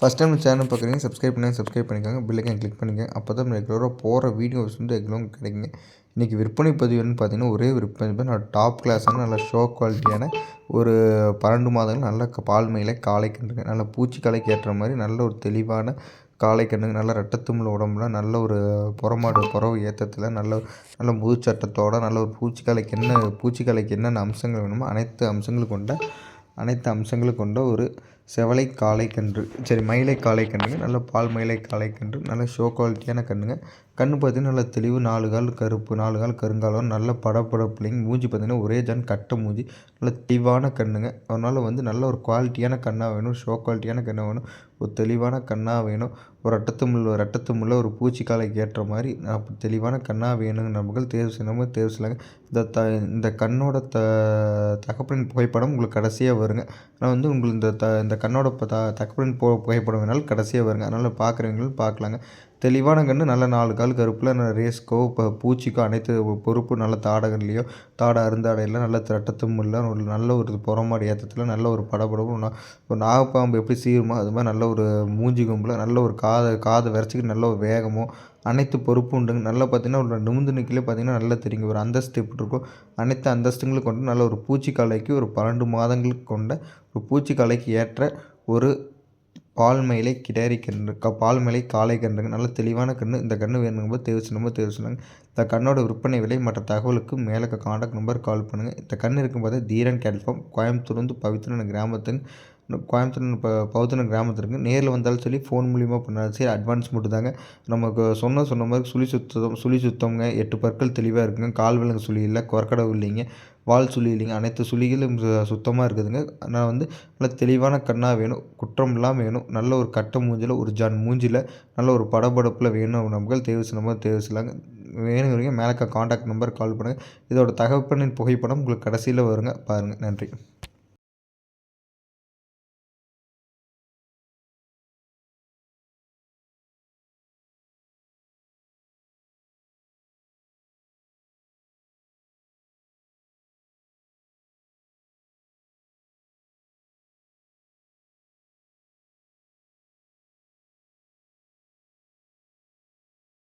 First time channel பார்க்குறீங்க subscribe பண்ணி subscribe பண்ணிக்கோங்க பில்லைக்கன் கிளிக் பண்ணிக்கோங்க அப்போ தான் ரெகுலராக போகிற வீடியோஸ் வந்து ரெகுலராக கிடைக்குங்க. இன்றைக்கி விற்பனை பதிவுன்னு பார்த்தீங்கன்னா ஒரே விற்பனை பதிவு. நல்ல டாப் கிளாஸான நல்ல ஷோ குவாலிட்டியான ஒரு பன்னெண்டு மாதங்கள் நல்ல பால் மயிலை காளை கன்றுங்க. நல்ல பூச்சி காலைக்கு ஏற்ற மாதிரி நல்ல ஒரு தெளிவான காளை கண்ணுங்க நல்ல ரெட்டத்தும்மில் உடம்புல நல்ல ஒரு புறமாடு புறவு ஏற்றத்தில் நல்ல நல்ல முதுச்சட்டத்தோட நல்ல ஒரு பூச்சிக்காலைக்கு என்ன பூச்சிக்காலைக்கு என்னென்ன அம்சங்கள் வேணுமோ அனைத்து அம்சங்களும் கொண்ட அனைத்து அம்சங்களும் கொண்ட ஒரு செவலை காளை கன்று சரி மயிலை காளை கன்றுங்க நல்ல பால் மயிலை காளை கன்று நல்ல ஷோ குவாலிட்டியான கன்றுங்க. கண்ணு பார்த்தீங்கன்னா நல்ல தெளிவு நாலு கால் கருப்பு நாலு கால் கருங்காலம் நல்ல படப்படப்புலிங்க மூஞ்சி பார்த்தீங்கன்னா ஒரே ஜான் கட்டை மூஞ்சி. நல்ல தெளிவான கண்ணுங்க அதனால் வந்து நல்ல ஒரு குவாலிட்டியான கண்ணாக வேணும் ஷோ குவாலிட்டியான கண்ணாக வேணும். ஒரு தெளிவான கண்ணாக வேணும். ஒரு அட்டத்துமில்ல ஒரு அட்டத்துமுள்ள ஒரு பூச்சிக்காலைக்கு ஏற்ற மாதிரி தெளிவான கண்ணாக வேணுங்க நபர்கள் தேர்வு செய்யணும்? தேர்வு செய்யலாங்க இந்த த இந்த கண்ணோட த தகப்பனின் புகைப்படம் உங்களுக்கு கடைசியாக வருங்க. ஆனால் வந்து உங்களுக்கு இந்த த இந்த கண்ணோட த தகப்பனின் புகைப்படம் வேணாலும் கடைசியாக வருங்க. அதனால் பார்க்குறவங்களும் பார்க்கலாங்க. தெளிவான கன்று நல்ல நாலு கால் கருப்பில் நல்ல ரேஸ்க்கோ இப்போ பூச்சிக்கோ அனைத்து பொறுப்பு நல்ல தாடகன்லேயோ தாடை அருந்தாடையில் நல்ல திரட்டத்தும் ஒரு நல்ல ஒரு புறமாடி ஏற்றத்தில் நல்ல ஒரு படபடவும் ஒரு நாகப்பாம்பு எப்படி சீருமோ அது மாதிரி நல்ல ஒரு மூஞ்சி கும்பில் நல்ல ஒரு காதை காதை விரைச்சிக்கிட்டு நல்ல ஒரு வேகமோ அனைத்து பொறுப்பும் உண்டுங்க நல்லா பார்த்தீங்கன்னா ஒரு நிமிந்து நிற்கலே பார்த்தீங்கன்னா நல்லா தெரியுங்க ஒரு அந்தஸ்து எப்படி இருக்கும் அனைத்து அந்தஸ்துங்களும் கொண்டு நல்ல ஒரு பூச்சிக்காலைக்கு ஒரு பன்னெண்டு மாதங்களுக்கு கொண்ட ஒரு பூச்சிக்காலைக்கு ஏற்ற ஒரு பால் மேலே கிடாரி கன்று க பால் மேலே காளை கன்றுங்க நல்ல தெளிவான கன்று இந்த கன்று வேணுங்கும்போது தேவை சொன்னபோது தேவை சொன்னாங்க இந்த கண்ணோட விற்பனை விலை மற்ற தகவலுக்கு மேலே காண்டாக்ட் நம்பர் கால் பண்ணுங்கள் இந்த கன்று இருக்கும்போது தீரன் கேட்ஃபார்ம் கோயம்புத்தூர்லேருந்து பவித்திரன் கிராமத்துக்கு கோயம்புத்தூர் இப்போ பௌத்தன கிராமத்தில் நேரில் வந்தாலும் சொல்லி ஃபோன் மூலிமா பண்ணாலும் சரி அட்வான்ஸ் மட்டும் தாங்க. நமக்கு சொன்ன சொன்ன மாதிரி சுழி சுத்தம் சுழி சுத்தம்ங்க. எட்டு பற்கள் தெளிவாக இருக்குங்க. கால் விலங்கு சுழி இல்லை. கொரக்கடவு இல்லைங்க. வால் சுழி இல்லைங்க அனைத்து சுழிகளும் சுத்தமாக இருக்குதுங்க. ஆனால் வந்து நல்ல தெளிவான கண்ணாக வேணும் குற்றம் இல்லாமல் வேணும் நல்ல ஒரு கட்ட மூஞ்சில் ஒரு ஜான் மூஞ்சில் நல்ல ஒரு படபடப்பில் வேணும் நமக்கு தேவை நம்ம தேர்வு வேணுங்கிறீங்க மேலே காண்டாக்ட் நம்பர் கால் பண்ணுங்கள் இதோட தகப்பனின் புகைப்படம் உங்களுக்கு கடைசியில் வருங்க. பாருங்கள் நன்றி.